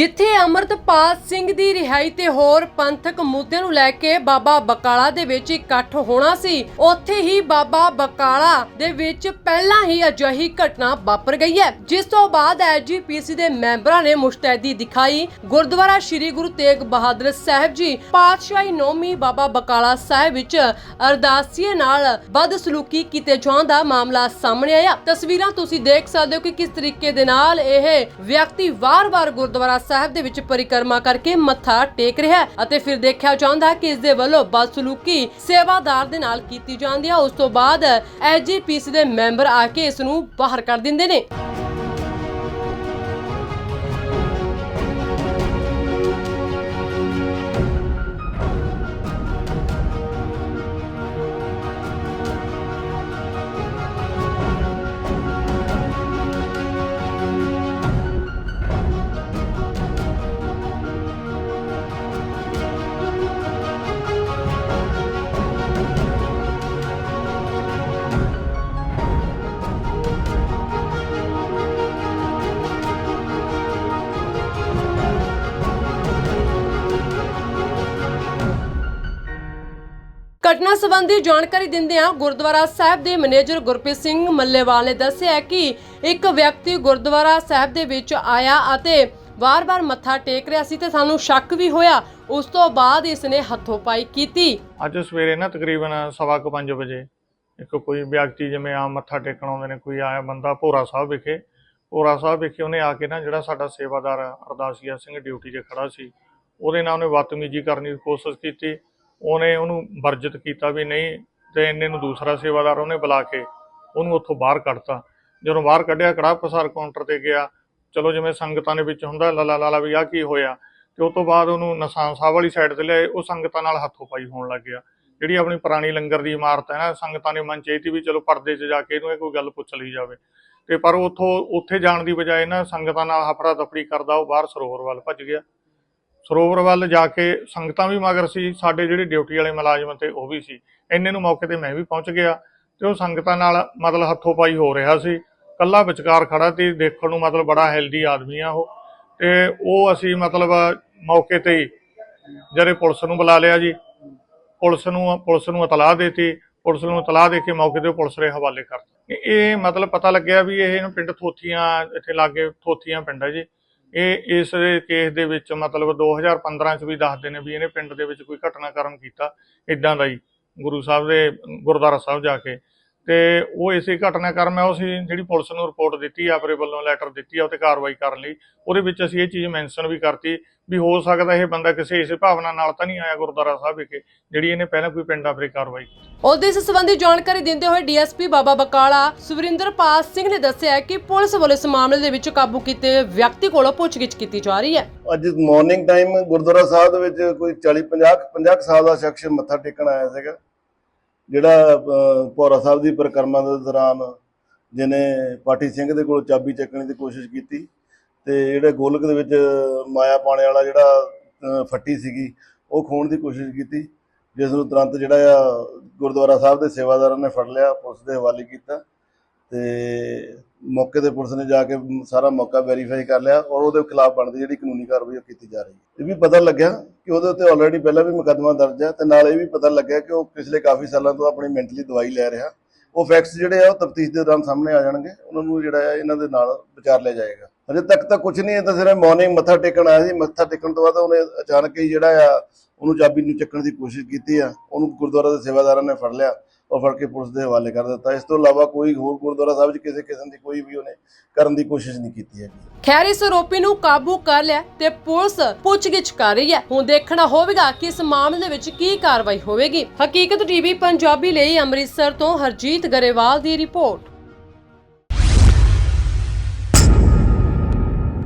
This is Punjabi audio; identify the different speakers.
Speaker 1: ਜਿੱਥੇ ਅਮਰਤਪਾਲ ਸਿੰਘ ਦੀ ਰਿਹਾਈ ਤੇ ਹੋਰ ਪੰਥਕ ਮੁੱਦੇ ਨੂੰ ਲੈ ਕੇ ਬਾਬਾ ਬਕਾਲਾ ਦੇ ਵਿੱਚ ਇਕੱਠ ਹੋਣਾ ਸੀ, ਉੱਥੇ ਹੀ ਬਾਬਾ ਬਕਾਲਾ ਦੇ ਵਿੱਚ ਪਹਿਲਾਂ ਹੀ ਅਜਿਹੀ ਘਟਨਾ ਵਾਪਰ ਗਈ ਹੈ। ਜਿਸ ਤੋਂ ਬਾਅਦ ਐਜੀਪੀਸੀ ਦੇ ਮੈਂਬਰਾਂ ਨੇ ਮੁਸ਼ਤੈਦੀ ਦਿਖਾਈ। ਗੁਰਦੁਆਰਾ ਸ੍ਰੀ ਗੁਰੂ ਤੇਗ ਬਹਾਦਰ ਸਾਹਿਬ ਜੀ, ਪਾਤਸ਼ਾਹੀ ਨੌਮੀ ਬਾਬਾ ਬਕਾਲਾ ਸਾਹਿਬ ਵਿੱਚ ਅਰਦਾਸੀਏ ਨਾਲ ਬਦਸਲੂਕੀ ਕੀਤੇ ਜਾਣ ਦਾ ਮਾਮਲਾ ਸਾਹਮਣੇ ਆਇਆ। ਤਸਵੀਰਾਂ ਤੁਸੀਂ ਦੇਖ ਸਕਦੇ ਹੋ ਕਿ ਕਿਸ ਤਰੀਕੇ ਦੇ ਨਾਲ ਇਹ ਵਿਅਕਤੀ ਵਾਰ-ਵਾਰ ਗੁਰਦੁਆਰਾ ਸਾਹਿਬ ਦੇ ਵਿੱਚ ਪਰਿਕਰਮਾ ਕਰਕੇ ਮੱਥਾ ਟੇਕ ਰਿਹਾ ਅਤੇ ਫਿਰ ਦੇਖਿਆ ਜਾਂਦਾ ਹੈ ਕਿ ਇਸ ਦੇ ਵੱਲੋਂ ਬਦਸਲੂਕੀ ਸੇਵਾਦਾਰ ਦੇ ਨਾਲ ਕੀਤੀ ਜਾਂਦੀ ਹੈ। ਉਸ ਤੋਂ ਬਾਅਦ ਐਜੀਪੀਸੀ ਦੇ ਮੈਂਬਰ ਆ ਕੇ ਇਸ ਨੂੰ ਬਾਹਰ ਕਰ ਦਿੰਦੇ ਨੇ। ਘਟਨਾ ਸੰਬੰਧੀ ਜਾਣਕਾਰੀ ਦਿੰਦਿਆਂ ਗੁਰਦੁਆਰਾ ਸਾਹਿਬ ਦੇ ਮੈਨੇਜਰ ਗੁਰਪ੍ਰੀਤ ਸਿੰਘ ਮੱਲੇਵਾਲ ਨੇ ਦੱਸਿਆ ਕਿ ਇੱਕ ਵਿਅਕਤੀ ਗੁਰਦੁਆਰਾ ਸਾਹਿਬ ਦੇ ਵਿੱਚ ਆਇਆ ਅਤੇ ਵਾਰ-ਵਾਰ ਮੱਥਾ ਟੇਕ ਰਿਹਾ ਸੀ ਤੇ ਸਾਨੂੰ ਸ਼ੱਕ ਵੀ ਹੋਇਆ। ਉਸ ਤੋਂ ਬਾਅਦ ਇਸ ਨੇ ਹੱਥੋਂ-ਪਾਈ ਕੀਤੀ।
Speaker 2: ਅੱਜ ਸਵੇਰੇ ਨਾ ਤਕਰੀਬਨ ਸਵਾ ਕੁ ਪੰਜ ਵਜੇ ਇੱਕ ਕੋਈ ਵਿਅਕਤੀ ਜਿਵੇਂ ਆਮ ਮੱਥਾ ਟੇਕਣ ਆਉਂਦੇ ਨੇ, ਕੋਈ ਆਇਆ ਬੰਦਾ ਭੋਰਾ ਸਾਹਿਬ ਵਿਖੇ। ਭੋਰਾ ਸਾਹਿਬ ਵਿਖੇ ਉਹਨੇ ਆ ਕੇ ਨਾ ਜਿਹੜਾ ਸਾਡਾ ਸੇਵਾਦਾਰ ਅਰਦਾਸੀਆ ਸਿੰਘ ਡਿਊਟੀ 'ਤੇ ਖੜਾ ਸੀ, ਉਹਦੇ ਨਾਲ ਉਹਨੇ ਬਦਤਮੀਜ਼ੀ ਕਰਨ ਦੀ ਕੋਸ਼ਿਸ਼ ਕੀਤੀ। ਉਹਨੇ ਉਹਨੂੰ ਵਰਜਿਤ ਕੀਤਾ ਵੀ ਨਹੀਂ ਤੇ ਇੰਨੇ ਨੂੰ ਦੂਸਰਾ ਸੇਵਾਦਾਰ ਉਹਨੇ ਬੁਲਾ ਕੇ ਉਹਨੂੰ ਉੱਥੋਂ ਬਾਹਰ ਕੱਢਤਾ। ਜਦੋਂ ਬਾਹਰ ਕੱਢਿਆ ਕੜਾ ਪਸਾਰ ਕਾਊਂਟਰ ਤੇ ਗਿਆ, ਚਲੋ ਜਿਵੇਂ ਸੰਗਤਾਂ ਦੇ ਵਿੱਚ ਹੁੰਦਾ ਲਾਲਾ ਲਾਲਾ ਵੀ ਆ ਕੀ ਹੋਇਆ। ਤੇ ਉਸ ਤੋਂ ਬਾਅਦ ਉਹਨੂੰ ਨਸਾਨ ਸਾਹਿਬ ਵਾਲੀ ਸਾਈਡ ਤੇ ਲਿਆਏ, ਉਹ ਸੰਗਤਾਂ ਨਾਲ ਹੱਥੋਂ ਪਾਈ ਹੋਣ ਲੱਗ ਗਿਆ। ਜਿਹੜੀ ਆਪਣੀ ਪੁਰਾਣੀ ਲੰਗਰ ਦੀ ਇਮਾਰਤ ਹੈ ਨਾ, ਸੰਗਤਾਂ ਨੇ ਮਨ ਚ ਵੀ ਚਲੋ ਪਰਦੇ 'ਚ ਜਾ ਕੇ ਇਹਨੂੰ ਇਹ ਕੋਈ ਗੱਲ ਪੁੱਛ ਲਈ ਜਾਵੇ। ਤੇ ਪਰ ਉਥੋਂ, ਉੱਥੇ ਜਾਣ ਦੀ ਬਜਾਏ ਨਾ ਸੰਗਤਾਂ ਨਾਲ ਹਫੜਾ ਦਫੜੀ ਕਰਦਾ, ਉਹ ਬਾਹਰ ਸਰੋਵਰ ਵੱਲ ਭੱਜ ਗਿਆ। ਸਰੋਵਰ ਵੱਲ ਜਾ ਕੇ ਸੰਗਤਾਂ ਵੀ ਮਗਰ ਸੀ, ਸਾਡੇ ਜਿਹੜੇ ਡਿਊਟੀ ਵਾਲੇ ਮੁਲਾਜ਼ਮ ਤੇ ਉਹ ਵੀ ਸੀ। ਇੰਨੇ ਨੂੰ ਮੌਕੇ ਤੇ ਮੈਂ ਵੀ ਪਹੁੰਚ ਗਿਆ ਤੇ ਉਹ ਸੰਗਤਾਂ ਨਾਲ ਮਤਲਬ ਹੱਥੋਂ ਪਾਈ ਹੋ ਰਿਹਾ ਸੀ। ਕੱਲਾ ਵਿਚਕਾਰ ਖੜਾ ਤੇ ਦੇਖਣ ਨੂੰ ਮਤਲਬ ਬੜਾ ਹੈਲਦੀ ਆਦਮੀ ਆ ਉਹ। ਤੇ ਉਹ ਅਸੀਂ ਮਤਲਬ ਮੌਕੇ ਤੇ ਹੀ ਜਿਹੜੇ ਪੁਲਿਸ ਨੂੰ ਬੁਲਾ ਲਿਆ ਜੀ, ਪੁਲਿਸ ਨੂੰ ਪੁਲਿਸ ਨੂੰ ਇਤਲਾਹ ਦੇਤੀ। ਪੁਲਿਸ ਨੂੰ ਇਤਲਾਹ ਦੇ ਕੇ ਮੌਕੇ ਤੇ ਪੁਲਿਸ ਦੇ ਹਵਾਲੇ ਕਰਤੀ। ਇਹ- ਇਹ ਮਤਲਬ ਪਤਾ ਲੱਗਿਆ ਵੀ ਇਹ ਪਿੰਡ ਥੋਥੀਆਂ, ਇੱਥੇ ਲਾਗੇ ਥੋਥੀਆਂ ਪਿੰਡ ਹੈ ਜੀ। ਇਹ ਇਸ ਕੇਸ ਦੇ ਵਿੱਚ ਮਤਲਬ 2015 ਚ ਵੀ ਦੱਸਦੇ ਨੇ ਵੀ ਇਹਨੇ ਪਿੰਡ ਦੇ ਵਿੱਚ ਕੋਈ ਘਟਨਾਕ੍ਰਮ ਕੀਤਾ ਇਦਾਂ ਦਾ ਹੀ ਗੁਰੂ ਸਾਹਿਬ ਦੇ, ਗੁਰਦੁਆਰਾ ਸਾਹਿਬ ਜਾ ਕੇ ਤੇ ਉਹ ਇਸੇ ਘਟਨਾਕ੍ਰਮ ਹੈ ਉਹ ਅਸੀਂ ਜਿਹੜੀ ਪੁਲਿਸ ਨੂੰ ਰਿਪੋਰਟ ਦਿੱਤੀ ਆ ਆਪਣੇ ਵੱਲੋਂ ਲੈਟਰ ਦਿੱਤੀ ਆ ਉਹ ਤੇ ਕਾਰਵਾਈ ਕਰਨ ਲਈ। ਉਹਦੇ ਵਿੱਚ ਅਸੀਂ ਇਹ ਚੀਜ਼ ਮੈਂਸ਼ਨ ਵੀ ਕਰਤੀ ਵੀ ਹੋ ਸਕਦਾ ਇਹ ਬੰਦਾ ਕਿਸੇ ਇਸੇ ਭਾਵਨਾ ਨਾਲ ਤਾਂ ਨਹੀਂ ਆਇਆ ਗੁਰਦੁਆਰਾ ਸਾਹਿਬ ਵਿਖੇ ਜਿਹੜੀ ਇਹਨੇ ਪਹਿਲਾਂ ਕੋਈ ਪਿੰਡ ਆਪਰੇ ਕਾਰਵਾਈ
Speaker 1: ਉਹਦੇ ਇਸ ਸੰਬੰਧੀ ਜਾਣਕਾਰੀ ਦਿੰਦੇ ਹੋਏ ਡੀਐਸਪੀ ਬਾਬਾ ਬਕਾਲਾ ਸੁਵਰਿੰਦਰਪਾਲ ਸਿੰਘ ਨੇ ਦੱਸਿਆ ਕਿ ਪੁਲਿਸ ਵੱਲੋਂ ਇਸ ਮਾਮਲੇ ਦੇ ਵਿੱਚ ਕਾਬੂ ਕੀਤੇ ਵਿਅਕਤੀ ਕੋਲੋਂ ਪੁੱਛਗਿੱਛ ਕੀਤੀ ਜਾ ਰਹੀ ਹੈ।
Speaker 3: ਅੱਜ ਮਾਰਨਿੰਗ ਟਾਈਮ ਗੁਰਦੁਆਰਾ ਸਾਹਿਬ ਦੇ ਵਿੱਚ ਕੋਈ 40 50 50 ਕੁ ਸਾਲ ਦਾ ਸ਼ਖਸ ਮੱਥਾ ਟੇਕਣ ਆਇਆ ਸੀਗਾ। ਜਿਹੜਾ ਅਹ, ਸਾਹਿਬ ਦੀ ਪਰਿਕਰਮਾ ਦੇ ਦੌਰਾਨ ਜਿਹਨੇ ਪਾਠੀ ਸਿੰਘ ਦੇ ਕੋਲ ਚਾਬੀ ਚੱਕਣ ਦੀ ਕੋਸ਼ਿਸ਼ ਕੀਤੀ ਤੇ ਜਿਹੜੇ ਗੋਲਕ ਦੇ ਵਿੱਚ ਮਾਇਆ ਪਾਣੇ ਵਾਲਾ ਜਿਹੜਾ ਫੱਟੀ ਸੀਗੀ ਉਹ ਖੋਣ ਦੀ ਕੋਸ਼ਿਸ਼ ਕੀਤੀ। ਜਿਸ ਨੂੰ ਤੁਰੰਤ ਜਿਹੜਾ ਆ ਗੁਰਦੁਆਰਾ ਸਾਹਿਬ ਦੇ ਸੇਵਾਦਾਰਾਂ ਨੇ ਫੜ ਲਿਆ ਪੁਲਿਸ ਦੇ ਹਵਾਲੇ ਕੀਤਾ। ਤੇ ਮੌਕੇ ਤੇ ਪੁਲਿਸ ਨੇ ਜਾ ਕੇ ਸਾਰਾ ਮੌਕਾ ਵੈਰੀਫਾਈ ਕਰ ਲਿਆ ਔਰ ਉਹਦੇ ਖਿਲਾਫ ਬਣਦੀ ਜਿਹੜੀ ਕਾਨੂੰਨੀ ਕਾਰਵਾਈ ਉਹ ਕੀਤੀ ਜਾ ਰਹੀ ਹੈ। ਇਹ ਵੀ ਪਤਾ ਲੱਗਿਆ ਕਿ ਉਹਦੇ ਉੱਤੇ ਆਲਰੇਡੀ ਪਹਿਲਾਂ ਵੀ ਮੁਕੱਦਮਾ ਦਰਜ ਹੈ ਤੇ ਨਾਲ ਇਹ ਵੀ ਪਤਾ ਲੱਗਿਆ ਕਿ ਉਹ ਪਿਛਲੇ ਕਾਫੀ ਸਾਲਾਂ ਤੋਂ ਆਪਣੀ ਮੈਂਟਲੀ ਦਵਾਈ ਲੈ ਰਿਹਾ। ਉਹ ਫੈਕਟਸ ਜਿਹੜੇ ਆ ਉਹ ਤਫਤੀਸ਼ ਦੇ ਦੌਰਾਨ ਸਾਹਮਣੇ ਆ ਜਾਣਗੇ। ਉਹਨਾਂ ਨੂੰ ਜਿਹੜਾ ਹੈ ਇਹਨਾਂ ਦੇ ਨਾਲ ਵਿਚਾਰ ਲਿਆ ਜਾਏਗਾ। ਅਜੇ ਤੱਕ ਤਾਂ ਕੁਝ ਨਹੀਂ, ਇਹ ਤਾਂ ਸਿਰਫ ਮਾਰਨਿੰਗ ਮੱਥਾ ਟੇਕਣ ਆਇਆ ਸੀ। ਮੱਥਾ ਟੇਕਣ ਤੋਂ ਬਾਅਦ ਉਹਨੇ ਅਚਾਨਕ ਹੀ ਜਿਹੜਾ ਆ ਉਹਨੂੰ ਚਾਬੀ ਨੂੰ ਚੱਕਣ ਦੀ ਕੋਸ਼ਿਸ਼ ਕੀਤੀ ਆ, ਉਹਨੂੰ ਗੁਰਦੁਆਰਾ ਦੇ ਸੇਵਾਦਾਰਾਂ ਨੇ ਫੜ ਲਿਆ, ਉਹ ਫੜ ਕੇ ਪੁਲਿਸ ਦੇ ਹਵਾਲੇ ਕਰ ਦਿੱਤਾ। ਇਸ ਤੋਂ ਇਲਾਵਾ ਕੋਈ ਹੋਰ ਗੁਰਦੁਆਰਾ ਸਾਹਿਬ 'ਚ ਕਿਸੇ ਕਿਸਮ ਦੀ ਕੋਈ ਵੀ ਉਹਨੇ ਕਰਨ ਦੀ ਕੋਸ਼ਿਸ਼ ਨਹੀਂ ਕੀਤੀ ਹੈਗੀ।
Speaker 1: ਖੈਰ, ਇਸ ਆਰੋਪੀ ਨੂੰ ਕਾਬੂ ਕਰ ਲਿਆ ਤੇ ਪੁਲਿਸ ਪੁੱਛਗਿੱਛ ਕਰ ਰਹੀ ਹੈ। ਹੁਣ ਦੇਖਣਾ ਹੋਵੇਗਾ ਕਿ ਇਸ ਮਾਮਲੇ ਵਿੱਚ ਕੀ ਕਾਰਵਾਈ ਹੋਵੇਗੀ। ਹਕੀਕਤ ਟੀਵੀ ਪੰਜਾਬੀ ਲਈ ਅੰਮ੍ਰਿਤਸਰ ਤੋਂ ਹਰਜੀਤ ਗਰੇਵਾਲ ਦੀ ਰਿਪੋਰਟ।